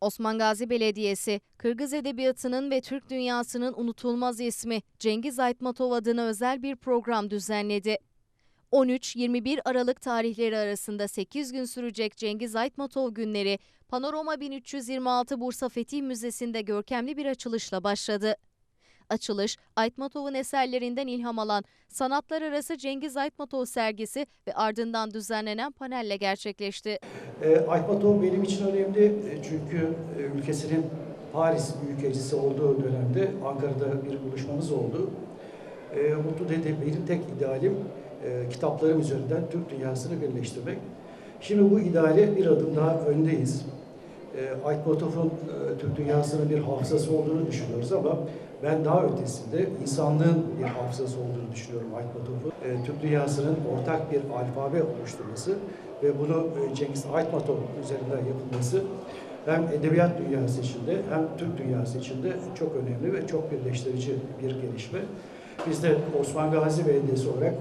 Osman Gazi Belediyesi, Kırgız Edebiyatı'nın ve Türk dünyasının unutulmaz ismi Cengiz Aytmatov adına özel bir program düzenledi. 13-21 Aralık tarihleri arasında 8 gün sürecek Cengiz Aytmatov günleri Panorama 1326 Bursa Fetih Müzesi'nde görkemli bir açılışla başladı. Açılış, Aytmatov'un eserlerinden ilham alan Sanatlar Arası Cengiz Aytmatov sergisi ve ardından düzenlenen panelle gerçekleşti. E, Aytmatov benim için önemli E, çünkü e, ülkesinin Paris Büyükelçisi olduğu dönemde Ankara'da bir buluşmamız oldu. E, Mutlu dedi benim tek idealim e, kitaplarım üzerinden Türk dünyasını birleştirmek. Şimdi bu ideale bir adım daha öndeyiz. E, Aytmatov'un e, Türk dünyasının bir hafızası olduğunu düşünüyoruz ama ben daha ötesinde insanlığın bir hafızası olduğunu düşünüyorum Aytmatov'un. E, Türk dünyasının ortak bir alfabe oluşturması ve bunu e, Cengiz Aytmatov üzerinden yapılması hem edebiyat dünyası içinde hem Türk dünyası içinde çok önemli ve çok birleştirici bir gelişme. Biz de Osman Gazi Belediyesi olarak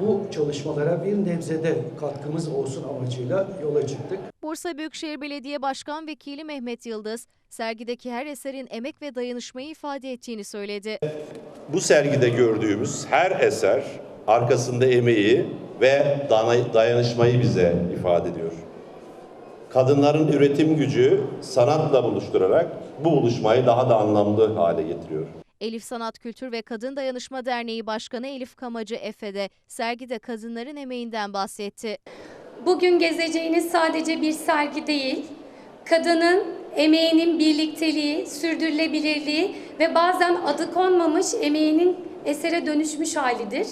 bu çalışmalara bir nebzede katkımız olsun amacıyla yola çıktık. Bursa Büyükşehir Belediye Başkan Vekili Mehmet Yıldız, sergideki her eserin emek ve dayanışmayı ifade ettiğini söyledi. Bu sergide gördüğümüz her eser arkasında emeği ve dayanışmayı bize ifade ediyor. Kadınların üretim gücü sanatla buluşturarak bu buluşmayı daha da anlamlı hale getiriyor. Elif Sanat Kültür ve Kadın Dayanışma Derneği Başkanı Elif Kamacı Efe de sergide kadınların emeğinden bahsetti. Bugün gezeceğiniz sadece bir sergi değil, kadının emeğinin birlikteliği, sürdürülebilirliği ve bazen adı konmamış emeğinin esere dönüşmüş halidir.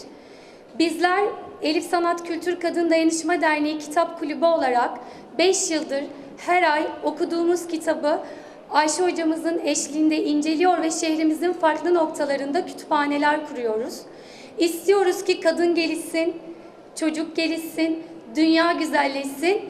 Bizler Elif Sanat Kültür Kadın Dayanışma Derneği Kitap Kulübü olarak 5 yıldır her ay okuduğumuz kitabı Ayşe hocamızın eşliğinde inceliyor ve şehrimizin farklı noktalarında kütüphaneler kuruyoruz. İstiyoruz ki kadın gelişsin, çocuk gelişsin, dünya güzelleşsin.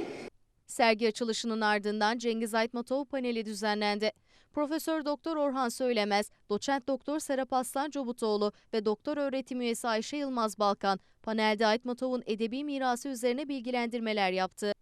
Sergi açılışının ardından Cengiz Aytmatov paneli düzenlendi. Profesör Doktor Orhan Söylemez, Doçent Doktor Serap Aslan Cobutoğlu ve Doktor Öğretim Üyesi Ayşe Yılmaz Balkan panelde Aytmatov'un edebi mirası üzerine bilgilendirmeler yaptı.